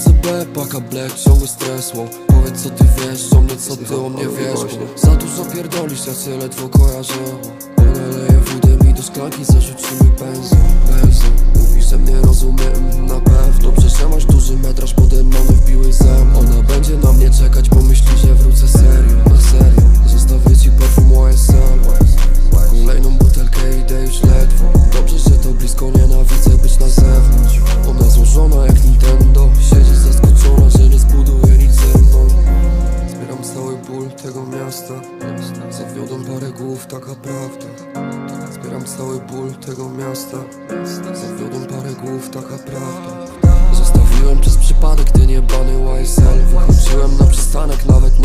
OCB, paka black, ciągły stres wow. Powiedz co ty wiesz o mnie, co ty o mnie wiesz bo Za dużo pierdolisz, ja cię ledwo kojarzę. Ona leje wódę mi do szklanki, zarzucimy benzyn, benzyn Mówi, że mnie rozumie, mm, na pewno. Że masz duży metraż, podemony wbiły ze mną. Ona będzie na mnie czekać, bo myśli, że wrócę serio, na serio. Zostawię ci perfum YSL Kolejną butelkę idę już ledwo. Dobrze, że to blisko, nienawidzę być na zewnątrz. Ona złożona jak Nintendo. Siedzi zaskoczona, że nie zbuduje nic ze mną. Zbieram cały ból tego miasta. Zawiodłem parę głów, taka prawda. Zbieram cały ból tego miasta. Zawiodłem parę głów, taka prawda. Zostawiłem przez przypadek ten jebany YSL Wychodziłem na przystanek, nawet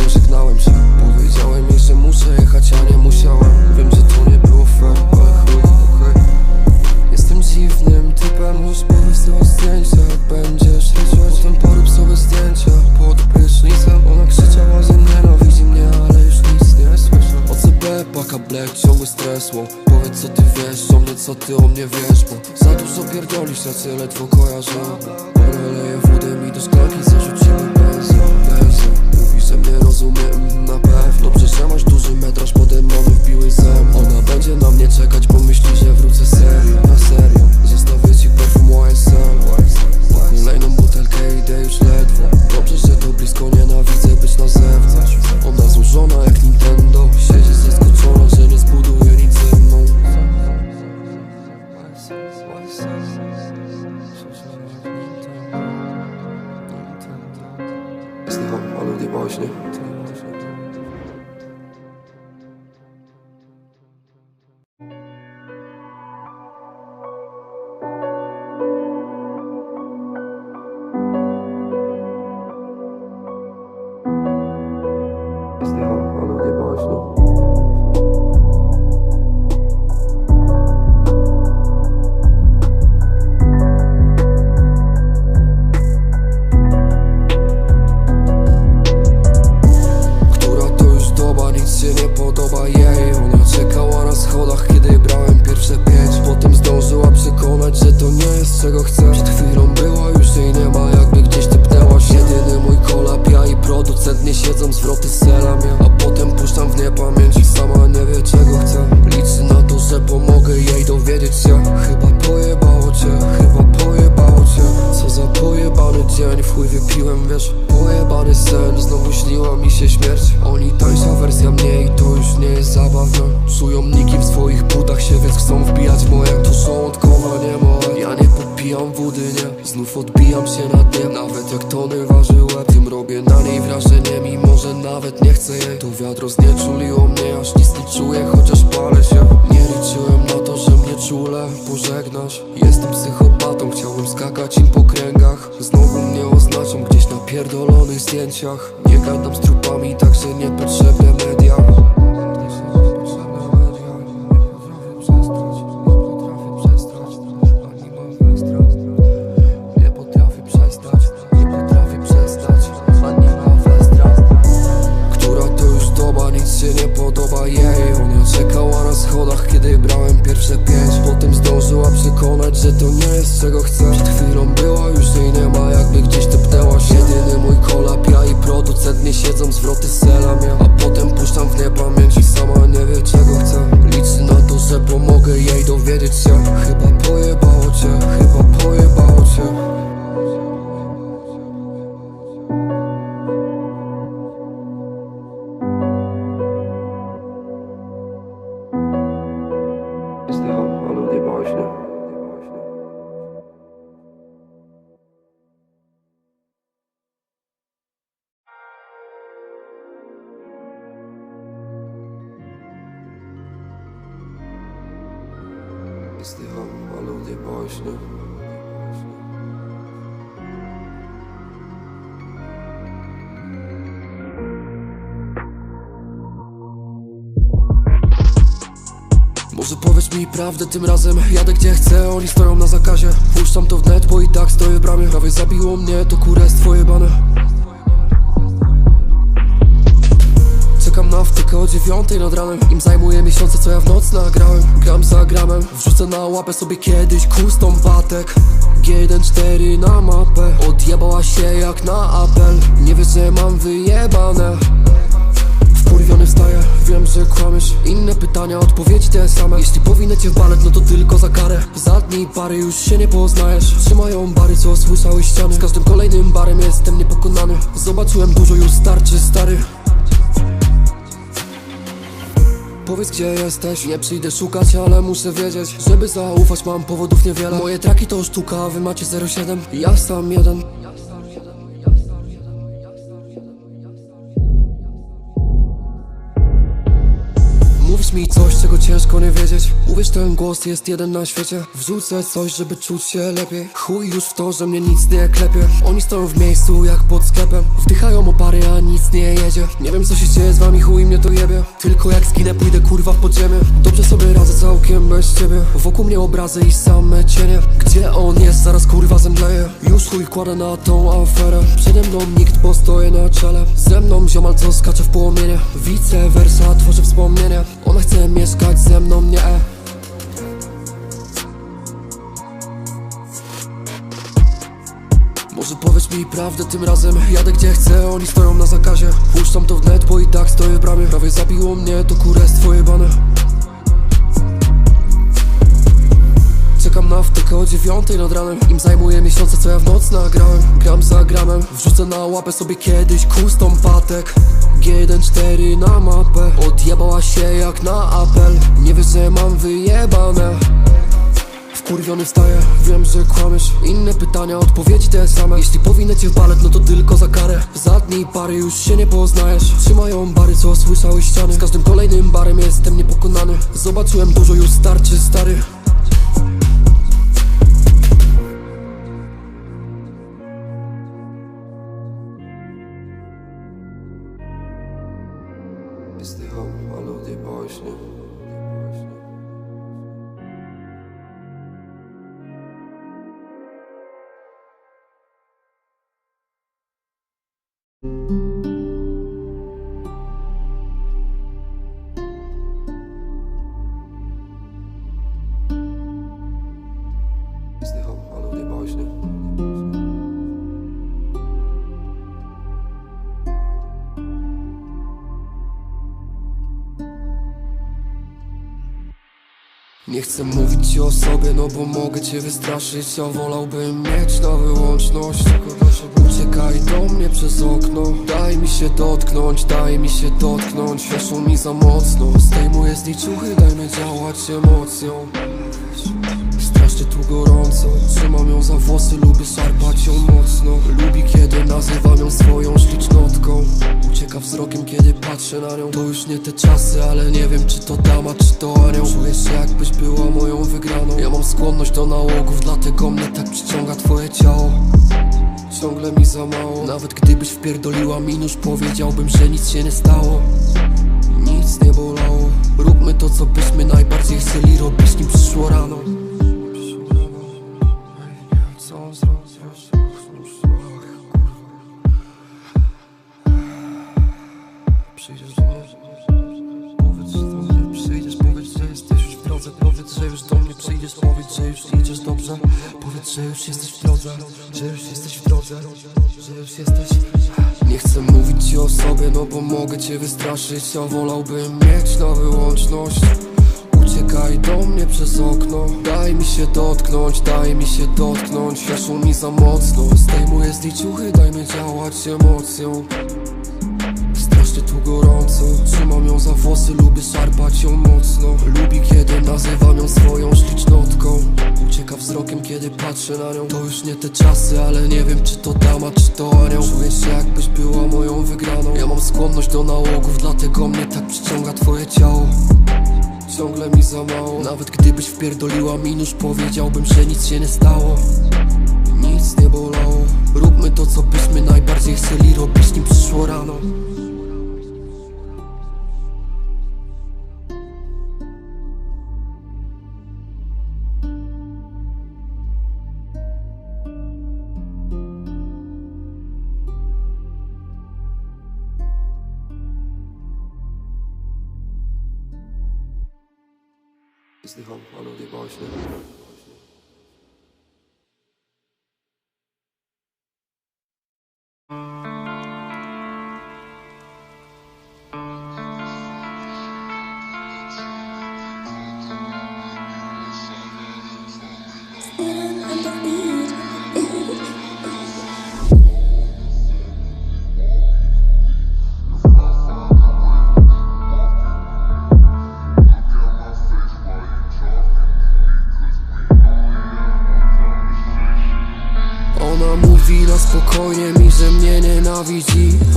pierdolisz, ja cię że to nie jest czego chcę Przed chwilą zdjęciach. Nie gadam z trupami, także niepotrzebne powiedz mi prawdę tym razem Jadę gdzie chcę, oni stoją na zakazie. Puszczam to w net, bo i tak stoję w bramie. Prawie zabiło mnie, to kurestwo jebane Czekam na wtykę o dziewiątej nad ranem. Im zajmuje miesiące, co ja w noc nagrałem. Gram za gramem, wrzucę na łapę sobie kiedyś custom patek. G1-4 na mapę Odjebała się jak na apel. Nie wiesz, że mam wyjebane Wkurwiony wstaję, wiem, że kłamiesz. Inne pytania, odpowiedzi te same. Jeśli powinę cię w balet, no to tylko za karę. Za dni pary już się nie poznajesz. Trzymają bary, co słyszały ściany. Z każdym kolejnym barem jestem niepokonany. Zobaczyłem dużo, już starczy, stary. Powiedz gdzie jesteś, nie przyjdę szukać, ale muszę wiedzieć Żeby zaufać. Mam powodów niewiele. Moje traki to sztuka, wy macie 07 Ja sam jeden mi coś, czego ciężko nie wiedzieć. Uwierz, ten głos jest jeden na świecie. Wrzucę coś, żeby czuć się lepiej. Chuj już w to, że mnie nic nie klepie. Oni stoją w miejscu jak pod sklepem. Wdychają opary, a nic nie jedzie. Nie wiem co się dzieje z wami, chuj mnie to jebie. Tylko jak zginę, pójdę kurwa w podziemie. Dobrze sobie radzę całkiem bez ciebie. Wokół mnie obrazy i same cienie. Gdzie on jest, zaraz kurwa zemdleję. Już chuj kładę na tą aferę. Przede mną nikt, bo stoję na czele. Ze mną ziomal, co skacze w płomienie. Vice versa, tworzy wspomnienie Ona chce mieszkać ze mną, nie. Może powiedz mi prawdę tym razem. Jadę gdzie chcę, oni stoją na zakazie. Puszczam to w net, bo i tak stoję w bramie. Prawie zabiło mnie to kurestwo jebane Czekam na wtykę o dziewiątej nad ranem. Im zajmuje miesiące co ja w noc nagrałem. Gram za gramem Wrzucę na łapę sobie kiedyś custom patek. G1-4 na mapę Odjebała się jak na apel. Nie wiesz, że mam wyjebane. Wkurwiony wstaję, wiem, że kłamiesz. Inne pytania, odpowiedzi te same. Jeśli powinę cię w balet, no to tylko za karę. Za dni pary już się nie poznajesz. Trzymają bary, co słyszały ściany. Z każdym kolejnym barem jestem niepokonany. Zobaczyłem dużo, już starczy, stary chcę mówić ci o sobie, no bo mogę cię wystraszyć A wolałbym mieć na wyłączność. Uciekaj do mnie przez okno Daj mi się dotknąć, daj mi się dotknąć. Weszło mi za mocno Zdejmuję z niej ciuchy, dajmy działać emocją Strasznie tu gorąco Trzymam ją za włosy, lubię szarpać ją mocno. Lubi kiedy nazywam ją swoją ślicznotką Ucieka wzrokiem kiedy patrzę na nią. To już nie te czasy, ale nie wiem czy to dama, czy to anioł. Czuję się jakbyś była moją wygraną. Ja mam skłonność do nałogów, dlatego mnie tak przyciąga twoje ciało. Ciągle mi za mało. Nawet gdybyś wpierdoliła mi nóż Powiedziałbym, że nic się nie stało. Nic nie bolało. Róbmy to, co byśmy najbardziej chcieli robić, nim przyszło rano mogę cię wystraszyć A wolałbym mieć na wyłączność. Uciekaj do mnie przez okno. Daj mi się dotknąć, daj mi się dotknąć. Weszło mi za mocno. Zdejmuję z niej ciuchy, dajmy działać emocją Strasznie tu gorąco. Trzymam ją za włosy, lubię szarpać ją mocno. Lubi kiedy nazywam ją swoją ślicznotką Ucieka wzrokiem kiedy patrzę na nią. To już nie te czasy, ale nie wiem czy to dama, czy to anioł. Czuję się jakbyś była moją wygraną. Ja mam skłonność do nałogów, dlatego mnie tak przyciąga twoje ciało. Ciągle mi za mało. Nawet gdybyś wpierdoliła mi nóż Powiedziałbym, że nic się nie stało. Nic nie bolało. Róbmy to, co byśmy najbardziej chcieli robić, nim przyszło rano Zdycham, ale odjebałeś, nie? spokojnie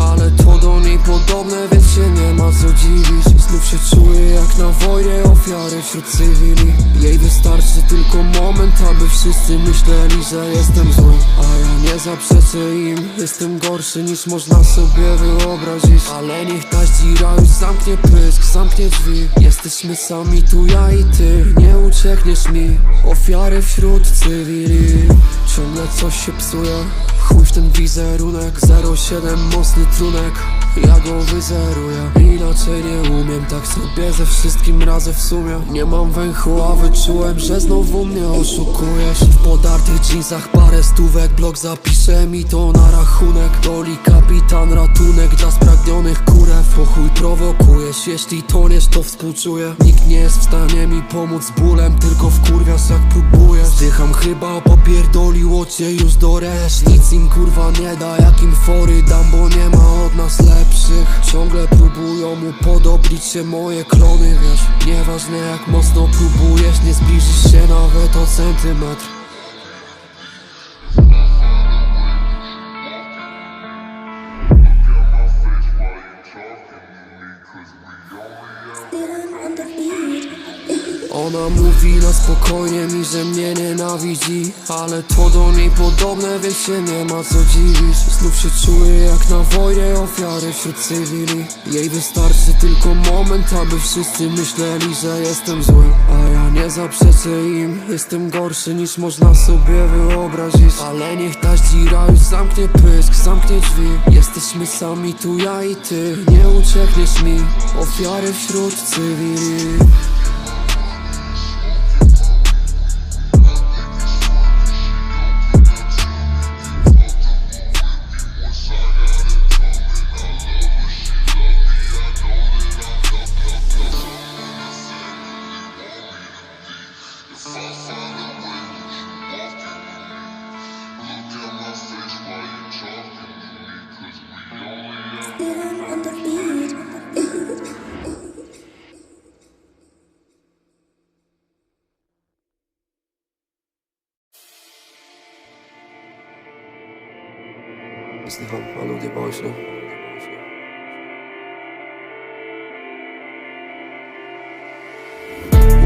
Ale to do niej podobne, więc się nie ma co dziwić. Znów się czuję jak na wojnie ofiary wśród cywili. Jej wystarczy tylko moment, aby wszyscy myśleli, że jestem zły. A ja nie zaprzeczę im, jestem gorszy niż można sobie wyobrazić. Ale niech ta zdzira już zamknie pysk, zamknie drzwi. Jesteśmy sami tu ja i ty, nie uciekniesz mi. Ofiary wśród cywili. Ciągle coś się psuje. Chuj w ten wizerunek. 07 mocny trunek Ja go wyzeruję. Inaczej nie umiem Tak sobie ze wszystkim razem w sumie. Nie mam węchu, a wyczułem Że znowu mnie oszukujesz. W podartych jeansach parę stówek Blok zapisze mi to na rachunek. Doli kapitan ratunek Dla spragnionych kurew. Po chuj prowokujesz Jeśli toniesz to współczuję. Nikt nie jest w stanie mi pomóc z bólem Tylko wkurwiasz jak próbujesz. Zdycham chyba popierdoliło cię już do reszt Nic im kurwa nie da jak im fory dam Bo nie ma od nas lepszych. Ciągle próbują upodobnić się moje klony Wiesz, nieważne jak mocno próbujesz Nie zbliżysz się nawet o centymetr Ona mówi na spokojnie mi, że mnie nienawidzi Ale to do niej podobne, więc się nie ma co dziwić. Znów się czuję jak na wojnie ofiary wśród cywili. Jej wystarczy tylko moment, aby wszyscy myśleli, że jestem zły A ja nie zaprzeczę im, jestem gorszy niż można sobie wyobrazić Ale niech ta zdzira już zamknie pysk, zamknie drzwi. Jesteśmy sami tu ja i ty, nie uciekniesz mi. Ofiary wśród cywili Zdycham, ale odjebałeś, no.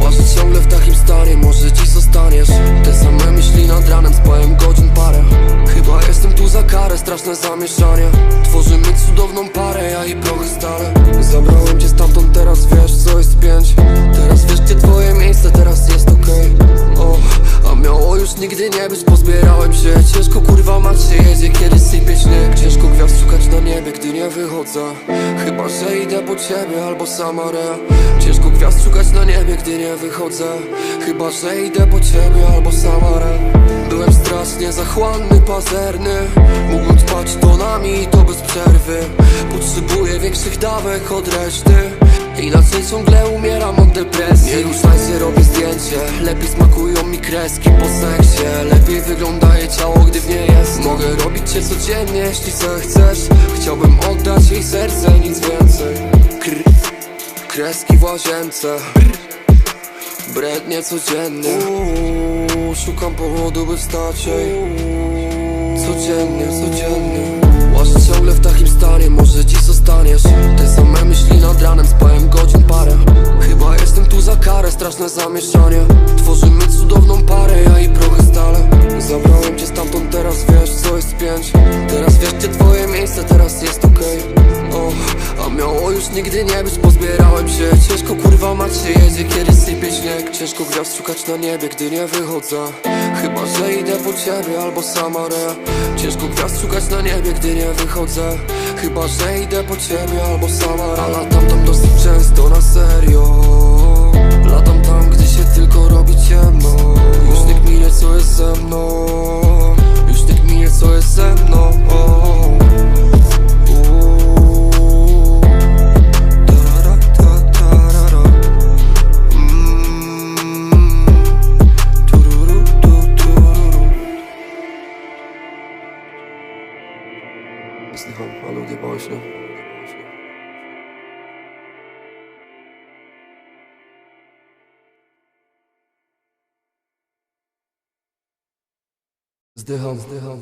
Łażę ciągle w takim stanie, może dziś zostaniesz. Te same myśli nad ranem, spałem godzin parę. Chyba jestem tu za karę, straszne zamieszanie. Tworzymy cudowną parę, ja i prochy stale. Zabrałem cię stamtąd, teraz wiesz co jest pięć. Teraz wiesz gdzie twoje miejsce, teraz jest okej. O, a miało już nigdy nie być, pozbierałem się. Ciężko kurwa mać się jedzie, kiedy sypie śnieg. Ciężko gwiazd szukać na niebie, gdy nie wychodzę. Chyba, że idę po ciebie albo sama Rea Ciężko gwiazd szukać na niebie, gdy nie wychodzę. Chyba, że idę po ciebie albo sama Rea Byłem strasznie zachłanny, pazerny. Mógłbym spać tonami i to bez przerwy. Potrzebuję większych dawek od reszty Inaczej ciągle umieram od depresji. Nie ruszaj się, robię zdjęcie. Lepiej smakują mi kreski po seksie. Lepiej wygląda jej ciało, gdy w niej jest. Mogę robić cię codziennie, jeśli zechcesz Chciałbym oddać jej serce, nic więcej. Kr kreski w łazience. Brednie codziennie Szukam powodu, by wstać ej. Codziennie, codziennie. Łażę ciągle w takim może dziś zostaniesz. Te same myśli nad ranem, spałem godzin parę Chyba jestem tu za karę, straszne zamieszanie. Tworzymy cudowną parę, ja i prochy stale. Zabrałem cię stamtąd, teraz wiesz co jest pięć. Teraz wiesz gdzie twoje miejsce, teraz jest okej. O, a miało już nigdy nie być, pozbierałem się. Ciężko kurwa mać się jedzie, kiedy sypie śnieg. Ciężko gwiazd szukać na niebie, gdy nie wychodzę. Chyba, że idę po ciebie albo sama Rea Ciężko gwiazd szukać na niebie, gdy nie wychodzę. Chyba, że idę po ciebie albo sama Rea Latam tam dosyć często na serio. Latam tam, gdy się tylko robi ciemno. Już nie co jest ze mną. Już nie co jest ze mną Zdycham, zdycham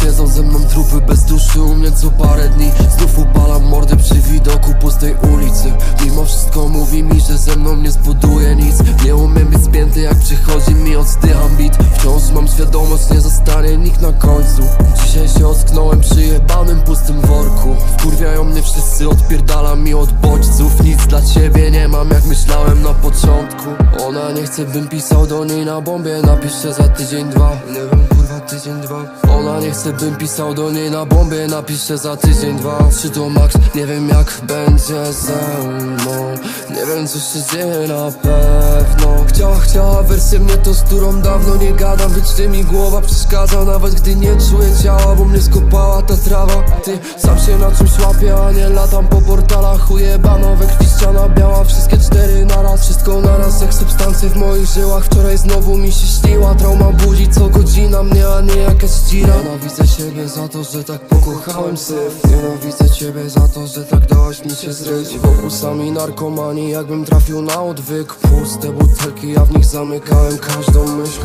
Siedzą ze mną trupy bez duszy u mnie co parę dni. Znów upalam mordy przy widoku pustej ulicy. Mimo wszystko mówi mi, że ze mną nie zbuduje nic. Nie umiem być spięty jak przychodzi mi oddycham bit. Wciąż mam świadomość, nie zostanie nikt na końcu. Dzisiaj się ocknąłem przy jebanym pustym worku. Wkurwiają mnie wszyscy, odpierdala mi od bodźców. Nic dla ciebie nie mam jak myślałem na początku. Ona nie chce bym pisał do niej na bombie. Napiszę za tydzień, dwa. Nie wiem tydzień, dwa. Ona nie chce bym pisał do niej na bombie. Napiszę za tydzień, dwa. Trzy to max, nie wiem jak będzie ze mną. Nie wiem co się dzieje na pewno. Chciała, chciała wersję mnie to z którą dawno nie gadam. Wiecznie mi głowa przeszkadza nawet gdy nie czuję ciała Bo mnie skopała ta trawa. Ty sam się na czymś łapię, a nie latam po portalach. Ujebano we krwi ściana biała. Wszystkie cztery naraz, wszystko naraz. Jak substancje w moich żyłach. Wczoraj znowu mi się śniła. Trauma budzi co godzina mnie, a nie jakaś dzira. Nienawidzę ciebie za to, że tak pokochałem syf. Nienawidzę ciebie za to, że tak dałaś mi się zryć. Wokół sami narkomani, jakbym trafił na odwyk. Puste butelki, ja w nich zamykałem każdą myśl.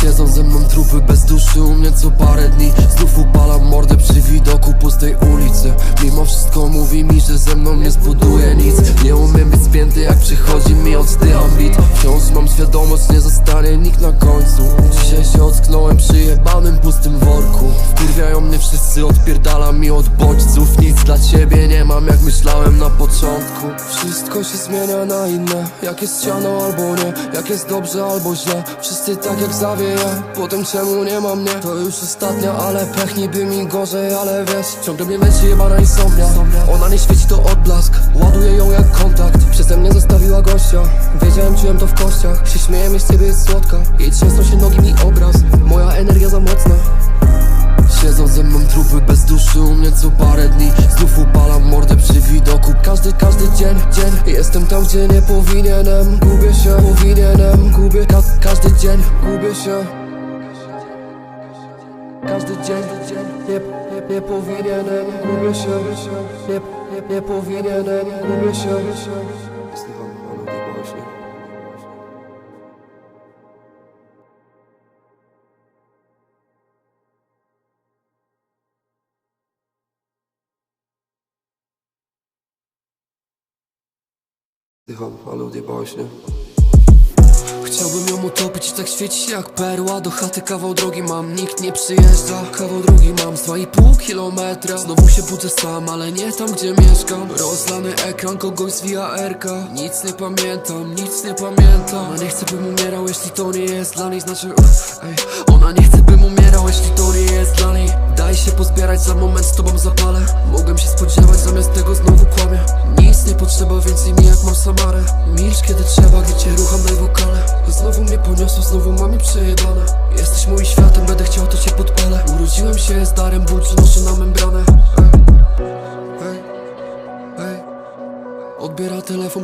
Siedzą ze mną trupy bez duszy u mnie co parę dni. Znów upalam mordę przy widoku pustej ulicy. Mimo wszystko mówi mi, że ze mną nie zbuduje nic. Nie umiem być spięty jak przychodzi mi oddycham bit Wciąż mam świadomość, nie zostanie nikt na końcu. Dzisiaj się ocknąłem przy jebanym pustym worku. Wkurwiają mnie wszyscy, odpierdala mi od bodźców. Nic dla ciebie nie mam jak myślałem na początku. Wszystko się zmienia na inne. Jak jest siano albo nie Jak jest dobrze albo źle. Wszyscy tak jak zawieje Potem czemu nie ma mnie? To już ostatnia, ale pech niby mi gorzej Ale wiesz, ciągle mnie męczy jebana insomnia. Ona nie świeci to odblask. Ładuję ją jak kontakt. Przeze mnie zostawiła gościa. Wiedziałem, czułem to w kościach. Się śmieję, mi z ciebie jest słodka. Jej trzęsą się nogi mi obraz. Moja energia za mocna. Siedzą ze mną trupy bez duszy u mnie co parę dni. Znów upalam mordę przy widoku. Każdy, każdy dzień, dzień. Jestem tam gdzie nie powinienem. Gubię się, powinienem. Gubię ka każdy dzień, gubię się. Każdy dzień, Nie, nie, nie powinienem. Gubię się, nie, nie, nie powinienem. Gubię się Ale odjebałeś, nie? Chciałbym ją utopić i tak świecić jak perła. Do chaty kawał drogi mam, nikt nie przyjeżdża. Kawał drogi mam z 2,5 kilometra. Znowu się budzę sam, ale nie tam gdzie mieszkam. Rozlany ekran, kogoś z VR-ka Nic nie pamiętam, nic nie pamiętam. Ona nie chce bym umierał, jeśli to nie jest dla niej Znaczy, uff, ej. Ona nie chce bym umierał, jeśli to nie jest dla niej Daj się pozbierać, za moment z tobą zapalę. Mogłem się spodziewać, zamiast tego znowu kłamie Nic nie potrzeba więcej mi jak mam Samarę. Milcz kiedy trzeba, gdy cię rucham na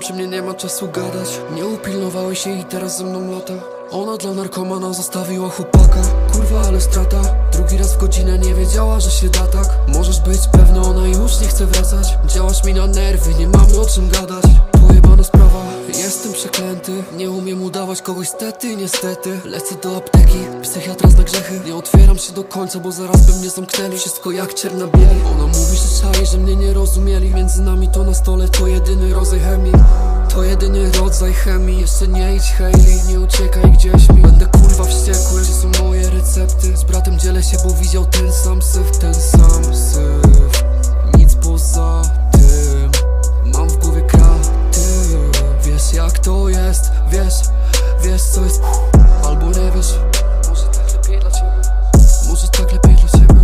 przy mnie nie ma czasu gadać. Nie upilnowałeś jej i teraz ze mną lata. Ona dla narkomana zostawiła chłopaka. Kurwa, ale strata. Drugi raz w godzinę nie wiedziała, że się da tak. Możesz być pewny, ona już nie chce wracać. Działasz mi na nerwy, nie mamy o czym gadać. Pojebana sprawa, przeklęty. Nie umiem udawać kogoś stety, niestety. Lecę do apteki, psychiatra zna grzechy. Nie otwieram się do końca, bo zaraz by mnie zamknęli. Wszystko jak czerna bieli. Ona mówi, że czai, że mnie nie rozumieli. Między nami to na stole, to jedyny rodzaj chemii. To jedyny rodzaj chemii. Jeszcze nie idź Hailey, nie uciekaj gdzieś mi. Będę kurwa wściekły, gdzie są moje recepty? Z bratem dzielę się, bo widział ten sam syf Ten sam syf. Nic poza Jak to jest, wiesz Wiesz co jest. Albo nie wiesz. Może tak lepiej dla ciebie. Może tak lepiej dla ciebie.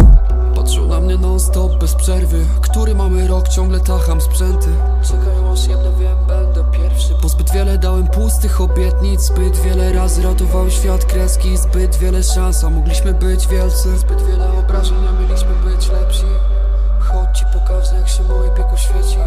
Patrzą na mnie non stop bez przerwy. Który mamy rok, ciągle tacham sprzęty. Czekają aż jedno wiem, będę pierwszy. Bo zbyt wiele dałem pustych obietnic. Zbyt wiele razy ratował świat kreski. Zbyt wiele szans, a mogliśmy być wielcy. Zbyt wiele obrażeń, a mieliśmy być lepsi. Chodź ci pokażę jak się moje piekło świeci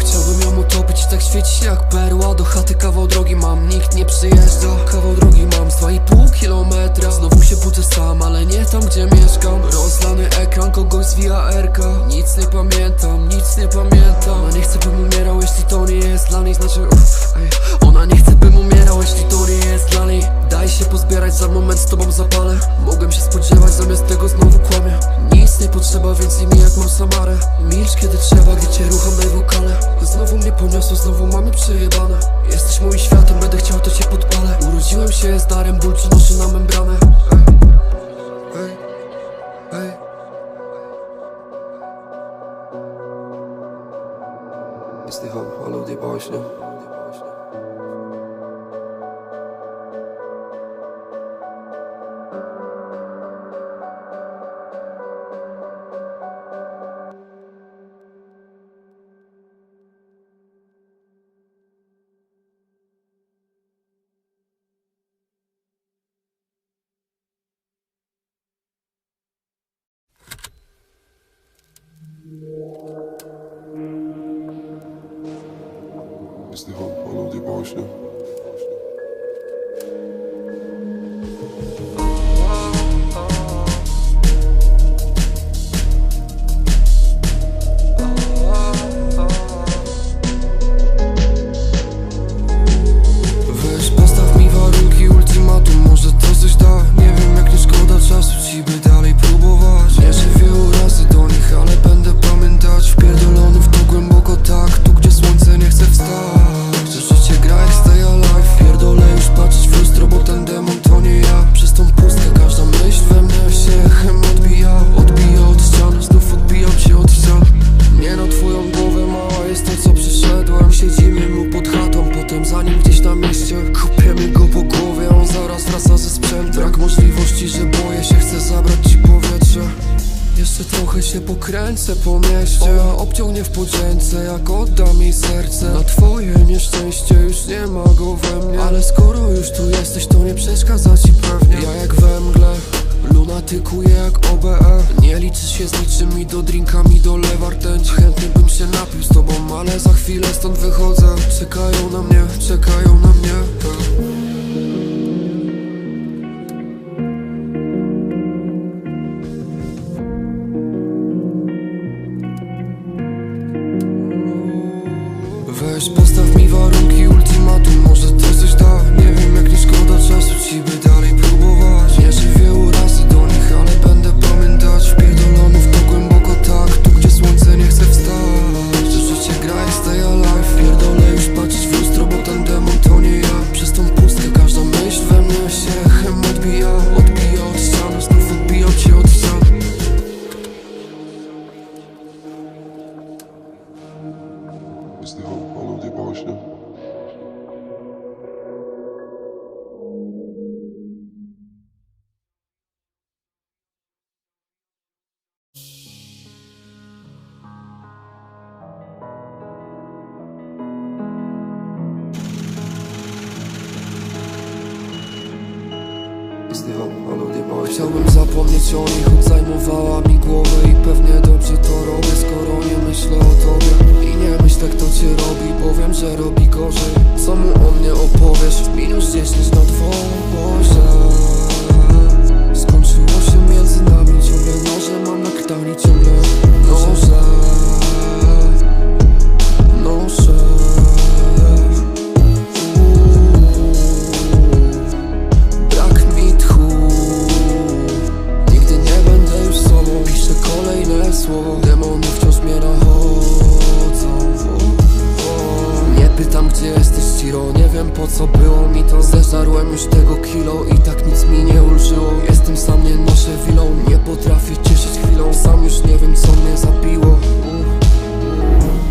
Chciałbym ją utopić i tak świecić jak perła. Do chaty kawał drogi mam, nikt nie przyjeżdża. Kawał drogi mam z 2,5 kilometra. Znowu się budzę sam, ale nie tam gdzie mieszkam. Rozlany ekran, kogoś z VR-ka Nic nie pamiętam, nic nie pamiętam. Ona nie chce bym umierał, jeśli to nie jest dla niej Znaczy, uff, ej. Ona nie chce bym umierał, jeśli to nie jest dla niej. Daj się pozbierać, za moment z tobą zapalę. Mogłem się spodziewać, zamiast tego znowu kłamie Nic nie potrzeba więcej mi jak mam Samarę. Milcz kiedy trzeba, gdy cię rucham na wokale. Znowu mnie poniosło, znowu mamy przejebane. Jesteś moim światem, będę chciał to cię podpalę. Urodziłem się z darem, ból przenoszę na membranę. Ej, ej, ej. Zdycham, ale odjebałeś, nie? Zdycham, ale odjebałeś, nie? Weź Chciałbym zapomnieć o nich, choć zajmowała mi głowę I pewnie dobrze to robię, skoro nie myślę o tobie. I nie myślę kto cię robi, bo wiem, że robi gorzej. Co mu o mnie opowiesz? Minus 10 na dworze Skończyło gdzie jesteś Ciro? Nie wiem po co było mi to. Zeżarłem już tego kilo I tak nic mi nie ulżyło. Jestem sam, nie noszę wilą. Nie potrafię cieszyć chwilą. Sam już nie wiem co mnie zabiło.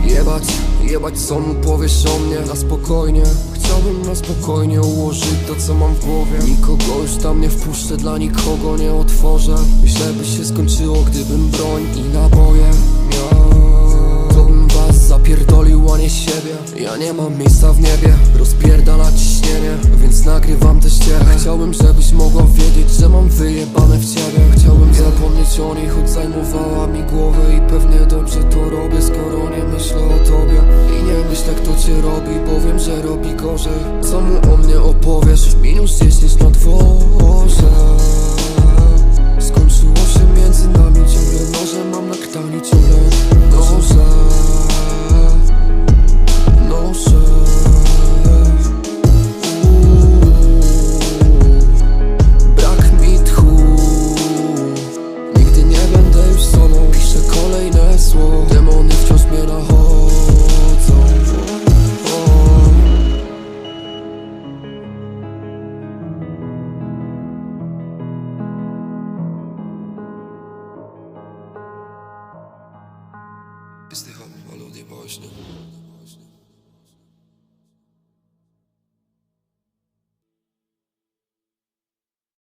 Jebać, jebać co mu powiesz o mnie? Na spokojnie. Chciałbym na spokojnie ułożyć to co mam w głowie. Nikogo już tam nie wpuszczę, dla nikogo nie otworzę. Źle by się skończyło gdybym broń i naboje zapierdolił, a nie siebie. Ja nie mam miejsca w niebie Rozpierdala ciśnienie, więc nagrywam te ścieżki. Chciałbym, żebyś mogła wiedzieć, że mam wyjebane w ciebie. Chciałbym zapomnieć o niej, choć zajmowała mi głowę I pewnie dobrze to robię, skoro nie myślę o tobie. I nie myślę kto cię robi, bo wiem, że robi gorzej. Co mu o mnie opowiesz? Minus 10 na dworze. Skończyło się między nami, ciągle nożem closer